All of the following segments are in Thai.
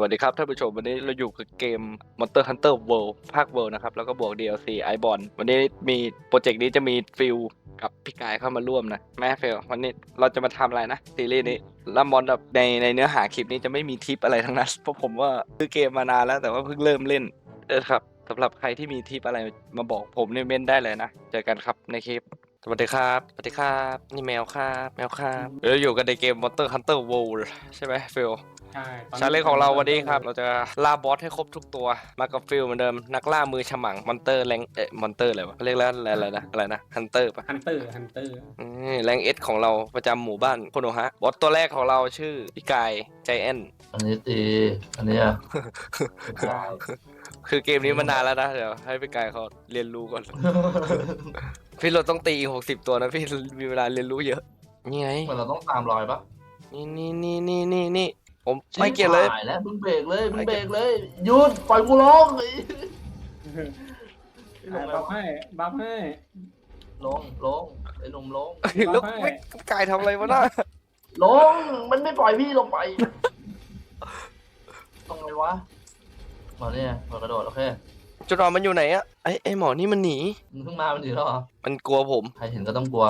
สวัสดีครับท่านผู้ชมวันนี้เราอยู่กับเกม Monster Hunter World ภาค World นะครับ แล้วก็บวก DLC i b o n วันนี้มีโปรเจกต์นี้จะมีฟิลกับพี่กายเข้ามาร่วมนะแม่ฟิลวันนี้เราจะมาทำอะไรนะ ซีรีส์นี้แล้วมอนแบบในในเนื้อหาคลิปนี้จะไม่มีทิปอะไรทั้งนั้น เพราะผมว่าซื้อเกมมานานแล้วแต่ว่าเพิ่งเริ่มเล่นเออครับสำหรับใครที่มีทิปอะไรมาบอกผมเนี่ยเม้นได้เลยนะเจอกันครับในคลิปสวัสดีครับ สวัสดีครับ นี่แมวครับ แมวครับเราอยู่กันในเกม Monster Hunter World ใช่ไหมฟิลใช่ตนชาเลนจ์ของเราวันนี้ครับ เราจะล่าบอสให้ครบทุกตัว มากับฟิลเหมือนเดิม นักล่ามือฉมัง มอนเตอร์แรงเอ๊ะมอนเตอร์อะไรวะเขาเรียกแล้วอะไรอะไรนะ อะไรนะ ฮันเตอร์ปะฮันเตอร์ฮันเตอร์แรงเอสของเราประจำหมู่บ้านโคโนฮะ บอสตัวแรกของเราชื่อพี่กายใจแอน อันนี้ตี อันนี้อะคือเกมนี้มานานแล้วนะ เดี๋ยวให้พี่กายเขาเรียนรู้ก่อน พี่เราต้องตีหกสิบตัวนะพี่มีเวลาเรียนรู้เยอะ นี่ไง เหมือนเราต้องตามรอยปะนี่นี่นี่นี่นี่นี่ ผมไม่เกี่ยวเลย ชิบหาแล้วมึงเบรกเลยมึงเบรกเลยหยุดปล่อยกูร้องไอ้อะบัฟให้บัฟให้ ลงลงไอ้หนุ่มลงแล้วไม่กายทำอะไรวะน่ะลงมันไม่ปล่อยพี่ลงไปตรงไหนวะมาเนี่ยมากระโดดโอเคจุดอ่อนมันอยู่ไหนอะไอไอหมอนี่มันหนี มึงเพิ่งมามันดีแล้วเหรอมันกลัวผม ใครเห็นก็ต้องกลัว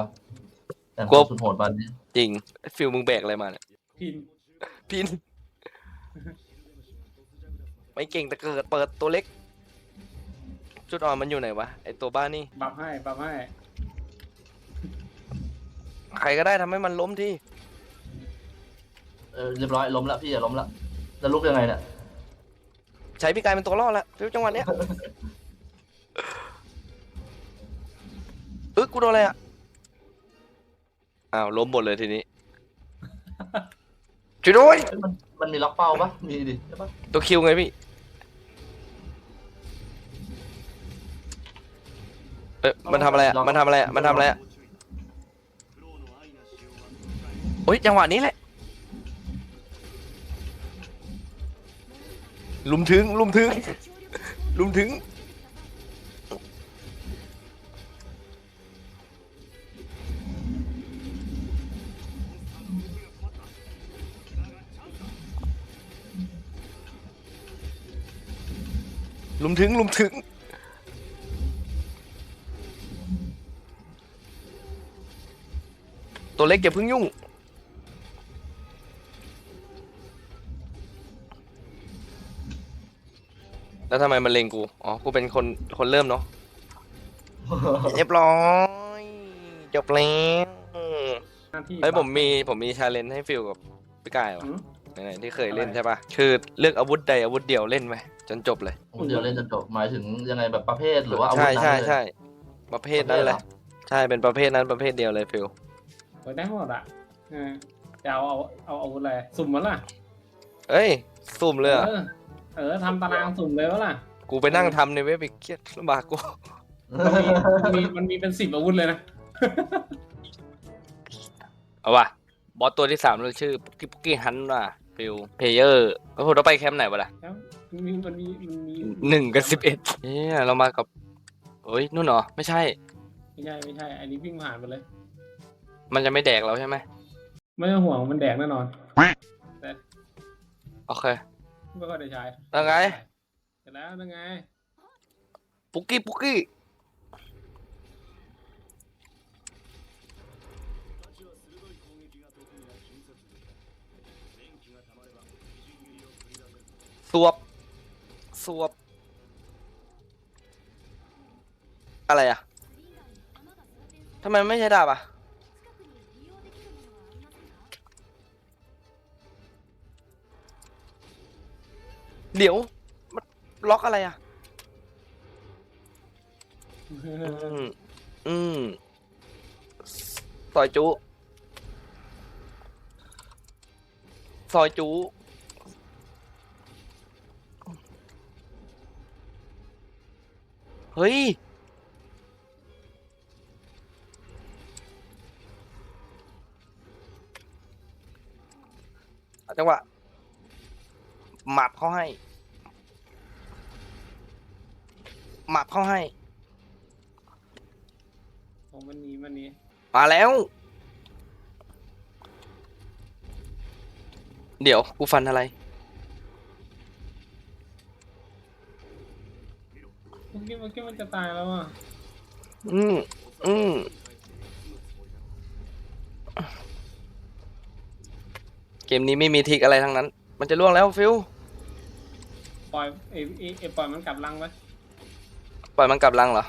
แต่กลัว สุดโหดบันนี้จริงไอ้ฟิลมึงแบกอะไรมาเนี่ยพินพิน ไม่เก่งแต่เกิดเปิดตัวเล็ก จุดอ่อนมันอยู่ไหนวะไอตัวบ้านนี่ บัฟให้บัฟให้ใครก็ได้ทำให้มันล้มที่เออเรียบร้อยล้มละพี่อย่าล้มละจะลุกยังไงเนี่ยใช้พี่กายเป็นตัวล่อละฟิลจังหวะเนี้ยเออกูโดนอะไรอะอ้าวล้มหมดเลยทีนี้ช่วยด้วยเอ้ยมัน มันมีล็อกเป้าปะมีดิใช่ปะตัวคิวไงพี่เอ๊ะมันทำอะไรอะมันทำอะไรอะมันทำอะไรอะโอ้ยจังหวะนี้แหละลุมถึงลุมถึงลุมถึง ลุมถึงลุมถึง ตัวเล็กอย่าเพิ่งยุ่ง แล้วทำไมมันเลงกู อ๋อ กูเป็นคนคนเริ่มเนาะ เรียบร้อย จบแล้วหน้าที่เฮ้ยผมมีผมมีชาเลนจ์ให้ฟิลกับพี่กายว่ะอืม ไหนๆที่เคยเล่นอะไรใช่ปะคือเลือกอาวุธใดอาวุธเดียวเล่นไหม จนจบเลยผมเดียวเล่นจนจบหมายถึงยังไงแบบประเภทหรือว่าอาวุธใช่นั้นใช่เลย ใช่ประเภทนั้นแหละ ใช่เป็นประเภทนั้นประเภทเดียวเลยฟิลเปิดได้หมดอะเออจะเอาเอาเอาอาวุธอะไรสุ่มมั้ล่ะเอ้ย สุ่มเลยเหรอเออเออทำตารางสุ่มเลยวะล่ะกูไปนั่งทำในเว็บอีกเครียดลำบากกูมันมีมันมีเป็นสิบอาวุธเลยนะ เอาว่ะบอสตัวที่สามเราชื่อปุกกี้ปุกกี้ฮันว่ะฟิลเพเยอร์แล้วผมต้องไปแคมป์ไหนวะล่ะแล้ว มันมีมันมีมันมีหนึ่งกับสิบเอ็ดเนี่ยเรามากับเฮ้ยนู่นเหรอไม่ใช่ ไม่ใช่ไม่ใช่ อันนี้วิ่งผ่านไปเลย มันจะไม่แดกเราใช่ไหมไม่ต้องห่วงมันแดกแน่นอนโอเคไม่ค่อยได้ใช้แล้วไงเสร็จแล้วนั่นไงปุกกี้ปุกกี้สวบ สวบ อะไรอะทำไมไม่ใช่ดาบอะ เดี๋ยวมันล็อกอะไรอะ อืม อืมซอยจุซอยจุ เฮ้ยเอาจังหวะหมับเขาให้ หมับเขาให้โอ้มันมีมันมีมาแล้ว เดี๋ยว กูฟันอะไร มื่อกี้เมื่อกี้มันจะตายแล้วอะอืมอืมเกมนี้ไม่มีทริกอะไรทั้งนั้น มันจะล่วงแล้วฟิวปล่อยเอเอเอปล่อยมันกลับรังไว้ปล่อยมันกลับรังเหรอ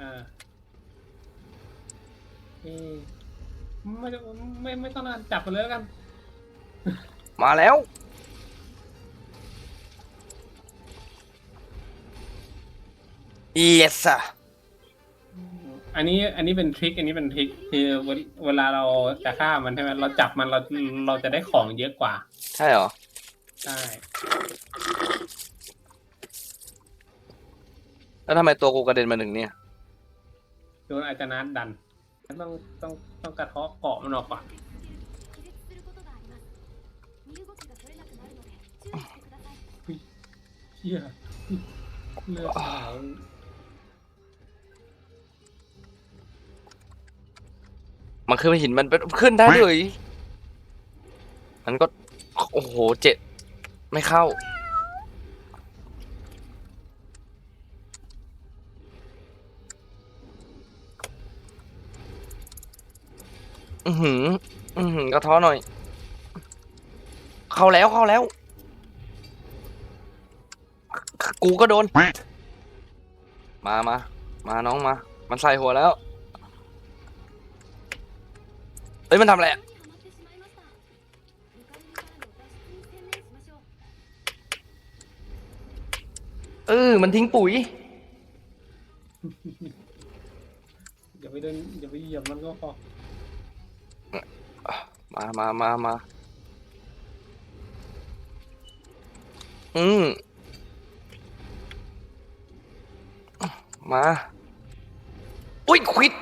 อ่าเอ๊ะไม่ต้องไม่ไม่ต้องนานจับไปเลยแล้วกัน มาแล้ว yes อะ อันนี้อันนี้เป็นทริค อันนี้เป็นทริค คือเวลเวลาเราจะฆ่ามันใช่ไหมเราจับมันเราเราจะได้ของเยอะกว่า ใช่เหรอ ใช่ แล้วทำไมตัวกูกระเด็นมาถึงเนี่ย โดนอาจารย์นัดดัน ต้องต้องต้องกระเทาะเกาะมันออกก่อน 気絶することがあります身動きが取れなくなるので注意してください เชี่ยเลือดไหล มันขึ้นหินมันเป็นขึ้นได้เลยมันก็ โอ้โหเจ็ดไม่เข้า อือหือ อือหือกระท้อหน่อย เข้าแล้วเข้าแล้ว กูก็โดน มามามาน้องมา มันใส่หัวแล้ว เอ้ยมันทำอะไรอะเออ มันทิ้งปุ๋ย อย่าไปเดินอย่าไปเหยียบมันก็พอมามามามาอืมมา อุ้ยควิด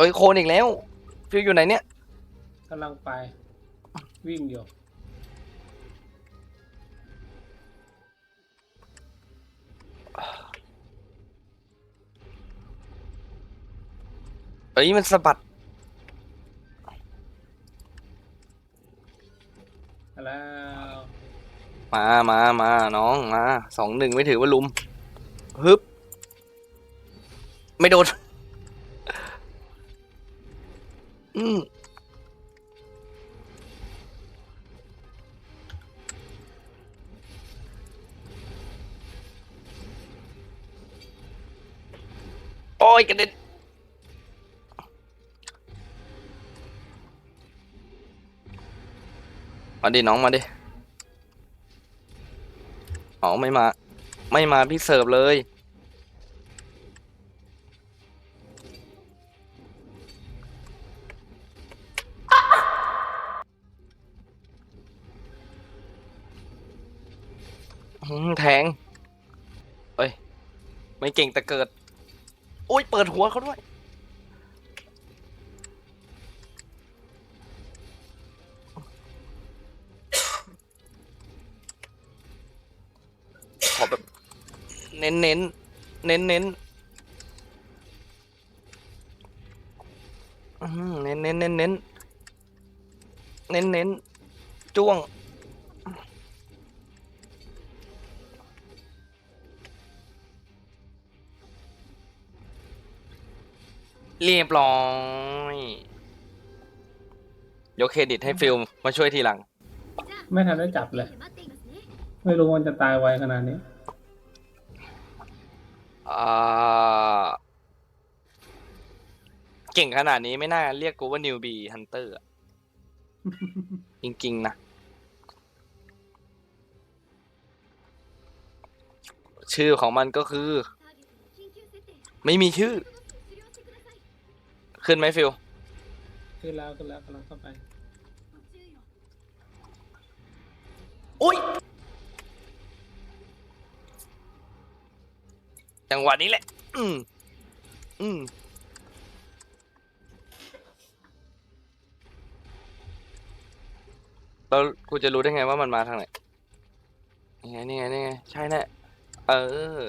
เอ้ยโคนอีกแล้ว ฟิวอยู่ไหนเนี่ยกำลังไป วิ่งอยู่เอ้ยมันสะบัดแล้วมามามาน้องมาสองหนึ่งไม่ถือว่าลุมฮึบไม่โดน อืมโอ้ยกระเด็นมาดิน้องมาดิอ๋อไม่มา ไม่มาพี่เสิร์ฟเลย เก่งแต่เกิดอุ้ยเปิดหัวเขาด้วย ขอแบบ เน้นเน้นเน้นเน้นเน้นเน้นเน้นเน้นเน้นเน้นจ้วง เรียบร้อยยกเครดิตให้ฟิลมมาช่วยทีหลัง ไม่ทันได้จับเลย ไม่รู้มันจะตายไวขนาดนี้เก่งขนาดนี้ไม่น่าเรียกกูว่านิวบีฮันเตอร์จริงๆนะ ชื่อของมันก็คือ ไม่มีชื่อ ขึ้นไหมฟิลขึ้นแล้วขึ้นแล้วกำลังเข้าไปอุ้ยจังหวะนี้แหละ อืมอืมแล้วกูจะรู้ได้ไงว่ามันมาทางไหนนี่ไงนี่ไงนี่ไงใช่แน่เออ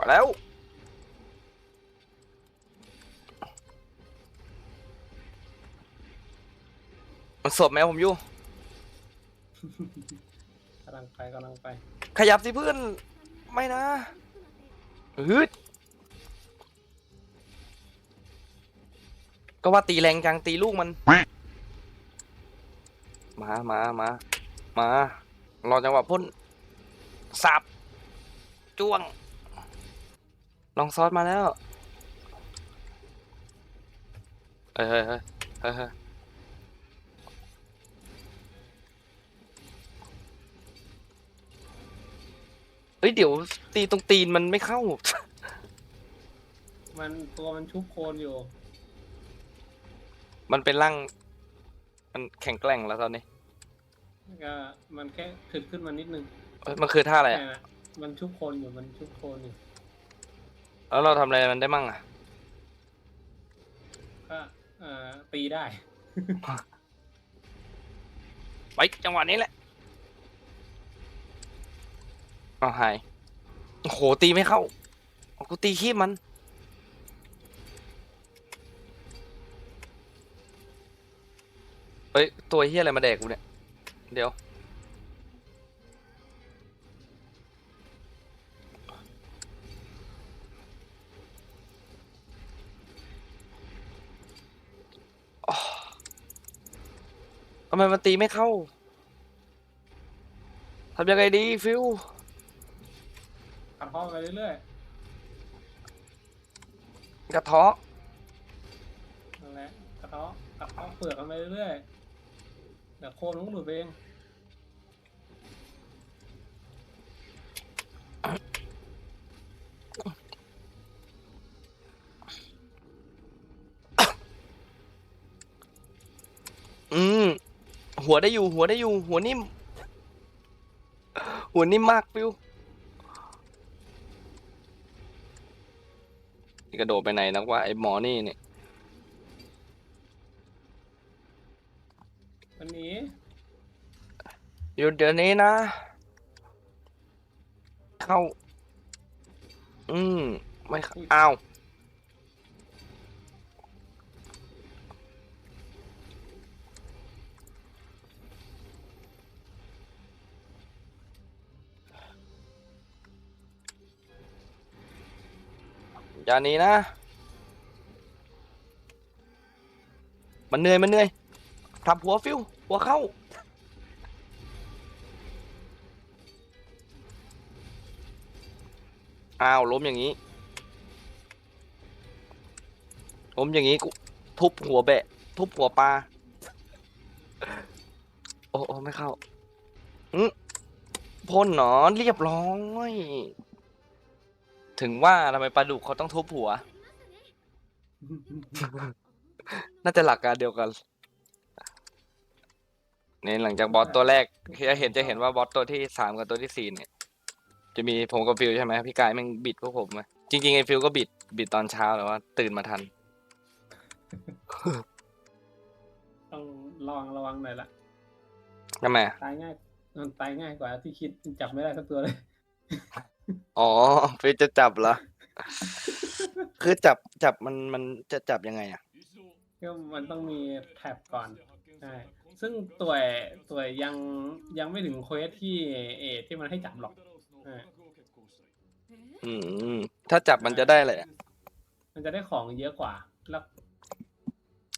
มาแล้ว มันสบไหมผมอยู่ กำลังไปกำลังไปขยับสิเพื่อน ไม่นะฮึดก็ว่าตีแรงจังตีลูกมัน มา มา มา มารอจังหวะพ่นสับจ้วง ลองซอสมาแล้วเฮ้ยเฮ้ยเฮ้ยเฮ้ยเฮ้ยเฮ้ยเดี๋ยวตีตรงตีนมันไม่เข้า มันตัวมันชุบโคลนอยู่ มันเป็นร่าง มันแข็งแกร่งแล้วตอนนี้ก็มันแค่ถึกขึ้นมานิดนึง เอ้ยมันคือท่าอะไรอะแต่มันชุบโคลนอยู่ มันชุบโคลนอยู่ แล้วเราทำอะไรมันได้มั่งอะก็เอ่อตีได้ ไปจังหวะนี้แหละเอาหายโอ้โหตีไม่เข้าเอากูตีขี้มัน เฮ้ย ตัวเฮียอะไรมาแดกกูเนี่ย เดี๋ยว ไมมันตีไม่เข้าทำยังไงดีฟิวขัดข้อไปเรื่อยกระเทาะๆนั่นแหละกระเทาะกระเทาะเปลือกกันไปเรื่อยๆเดี๋ยวโคลนมันก็หลุดไปเองอืม หัวได้อยู่ หัวได้อยู่ หัวนิ่ม หัวนิ่มมากฟิวนี่กระโดดไปไหนนักว่าไอ้หมอนี่เนี่ยวันนี้อยู่เดี๋ยวนี้นะ เข้า อืม ไม่เข้าอ้าว อย่าหนี้นะ มันเหนื่อย มันเหนื่อยทับหัวฟิว หัวเข้า อ้าวล้มอย่างนี้ ล้มอย่างนี้กูทุบหัวแบะ ทุบหัวปลา โอ้โอ้ไม่เข้าอืมพ่นหนอนเรียบร้อย ถึงว่าทำไมปลาดุกเขาต้องทุบหัว น่าจะหลักการเดียวกันเนี่ยหลังจากบอสตัวแรกจะเห็นจะเห็นว่าบอสตัวที่สามกับตัวที่สี่เนี่ย จะมีผมกับฟิวใช่ไหมพี่กายแม่งบิดพวกผมไหมจริงๆไอ้ฟิวก็บิดบิดตอนเช้าแต่ว่า ตื่นมาทัน ต้องระวังระวังหน่อยละทำไม ตายง่ายมันตายง่ายกว่าที่คิดจับไม่ได้สักตัวเลย อ๋อฟิวจะจับเหรอ คือจับจับมันมันจะจับยังไงอะ ก็มันต้องมีแท็บก่อนใช่ซึ่งตัวตัวยังยังไม่ถึงเควสที่เออที่มันให้จับหรอกใช่อืม ถ้าจับมันจะได้อะไรอะมันจะได้ของเยอะกว่า แล้ว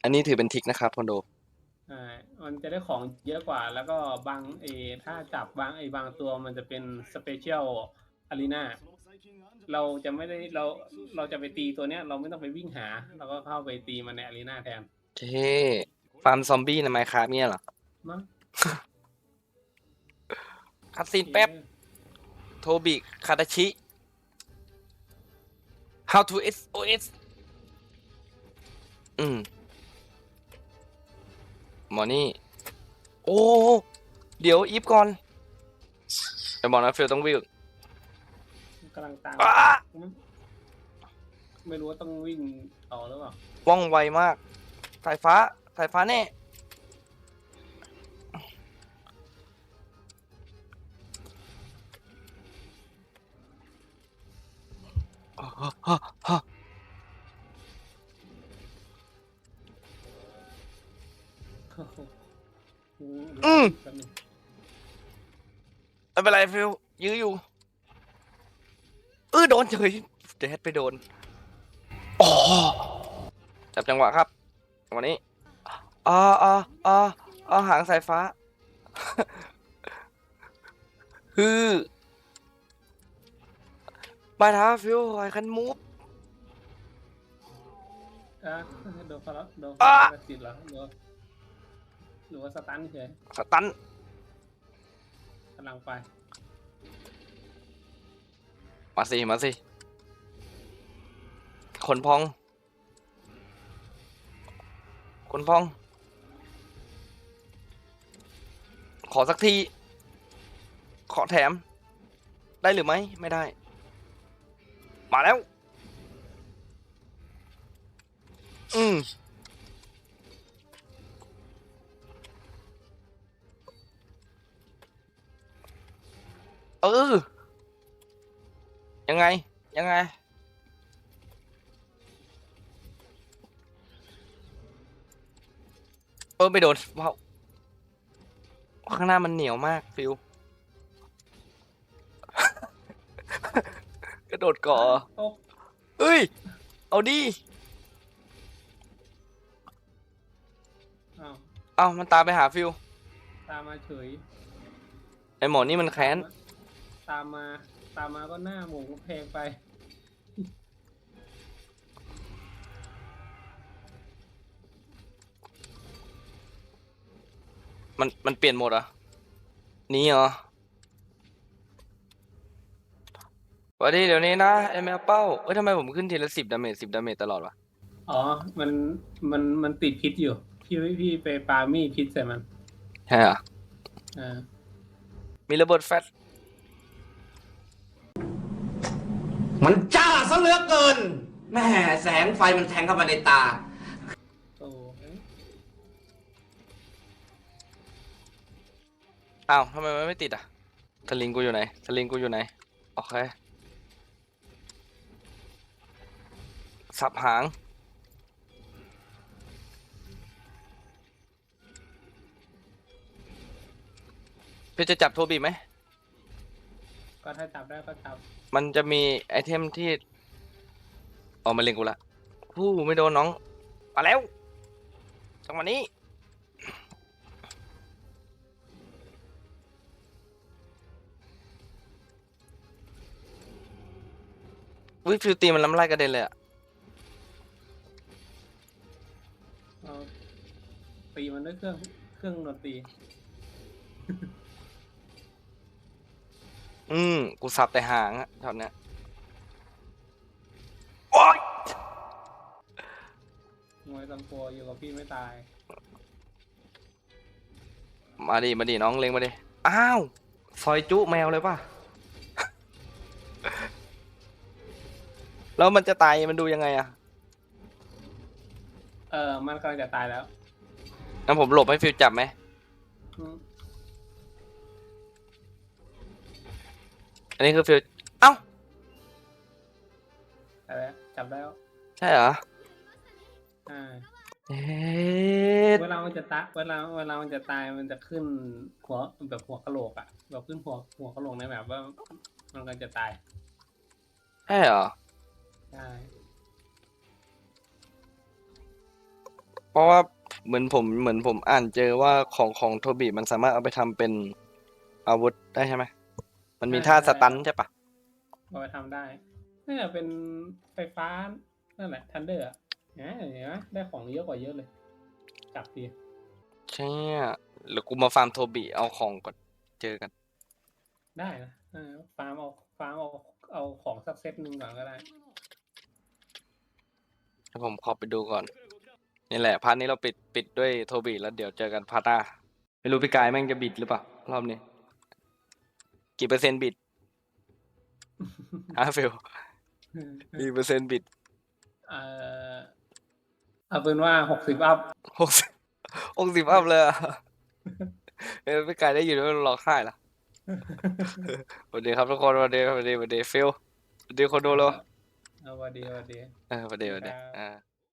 อันนี้ถือเป็นทริกนะครับคอนโด ใช่มันจะได้ของเยอะกว่า แล้วก็บางเออถ้าจับบางไอบางตัวมันจะเป็นสเปเชียล อารีนาเราจะไม่ได้เราเราจะไปตีตัวเนี้ย เราไม่ต้องไปวิ่งหา เราก็เข้าไปตีมันในอารีนาแทนเท่ฟาร์มซอมบี้ในไมค้าเนี่ยเหรอมั้งคัดซีนแป๊บ โทบิคาตาชิ how to SOS อืมหมอนี่ โอ้ เดี๋ยวอีฟก่อนไปบอกนะฟิลต้องวิ่ง กำลังตามอ้าไม่ไม่รู้ว่าต้องวิ่งต่อหรือเปล่าว่องไวมาก สายฟ้า สายฟ้าแน่โอ้โหอืม แป๊บนึงไม่เป็นไรฟิวยื้ออยู่เออ โดนเฉยเดดไปโดนอ๋อจับจังหวะครับวันนี้อ่าอ่าอ่าอ่าหางสายฟ้าฮือไปท้าฟิวไอคันมูฟอะโดนเขาแล้วโดนอะเขาติดเหรอหรือว่าหรือว่าสตันเฉยสตันกำลังไป มาสิ มาสิขนพองขนพอง ขอสักที ขอแถม ได้หรือไม่ ไม่ได้ มาแล้ว อืมเออ ยังไง ยังไง เออไม่โดนว้าวข้างหน้ามันเหนียวมากฟิว กระโดดเกาะตกเอ้ย เอาดิ อ้าวเอามันตามไปหาฟิว ตามมาเฉย ไอหมอนี่มันแค้น ตามมา ตามมาก็หน้าหมูแพงไป มันมันเปลี่ยนโหมดเหรอหนี่เหรอสวัสดีเดี๋ยวนี้นะไอแมวเป้าเอ้ยทำไมผมขึ้นทีละสิบดาเมจสิบดาเมจตลอดวะอ๋อ มัน มัน มันติดพิษอยู่ พี่พี่ไปปามีดพิษใส่มัน ใช่เหรออ่า มีระเบิดแฟต มันจ้าซะเหลือเกินแม่แสงไฟมันแทงเข้ามาในตา โอ้อ้าวทำไมมันไม่ติดอะสลิงกูอยู่ไหนสลิงกูอยู่ไหน โอเค สับหาง พี่จะจับโทบีไหม ก็ถ้าจับได้ก็จับมันจะมีไอเทมที่ออกมาเล็งกูละผู้ไม่โดนน้องมาแล้วจังหวะนี้ วิฟิวตีมันล้ำไล่กระเด็นเลยอะเอาตีมันด้วยเครื่องเครื่องดนตรี อืมกูสับแต่หางอะช็อตเนี้ยโอ๊ยมวยตำปัวอยู่กับพี่ไม่ตาย มาดิมาดิน้องเล็งมาดิอ้าว ซอยจุแมวเลยป่ะ แล้วมันจะตายมันดูยังไงอะเออ มันกำลังจะตายแล้วงั้นผมหลบให้ฟิวจับไหมอืม นนี้คือฟิวเอ้าตายแล้วจับแล้วใช่เหรออ่าเอ๊ะเวลามันจะตายเวลาเวลามันจะตายมันจะขึ้นหัวแบบหัวกะโหลกอะแบบขึ้นหัวหัวกะโหลกในแบบว่า มันกำลังจะตายใช่เหรอใช่เพราะว่าเหมือนผมเหมือนผมอ่านเจอว่าของของโทบีมันสามารถเอาไปทำเป็นอาวุธได้ใช่ไหม มันมีท่าสตันใช่ปะเอาไปทำได้นี่นเป็นไฟฟ้านั่นแหละทันเดอร์อะเห็นไหมได้ของเยอะกว่าเยอะเลย จับดีใช่อะหรือกูมาฟาร์มโทบีเอาของก่อนเจอกัน ได้นะเออฟาร์มเอาฟาร์มเอาเอาของสักเซตหนึ่งก่อนก็ได้เดี๋ยวผมขอไปดูก่อน นี่แหละพาร์ทนี้เราปิดปิดด้วยโทบีแล้วเดี๋ยวเจอกันพาร์ทหน้าไม่รู้พี่กายแม่งจะบิดหรือเปล่ารอบนี้ กี่เปอร์เซ็นต์บิดฮะฟิลกี่เปอร์เซ็นต์บิดเออเอาเป็นว่าหกสิบอัพหกสิบหกสิบอัพเลยอะเออพี่กายได้ยินว่าร้องไห้ละสวัสดีครับทุกคนสวัสดีสวัสดีสวัสดีฟิลสวัสดีคนดูเลยเอาวันดีวันดีเออประเดี๋ยวเดี๋ยวครับอ่า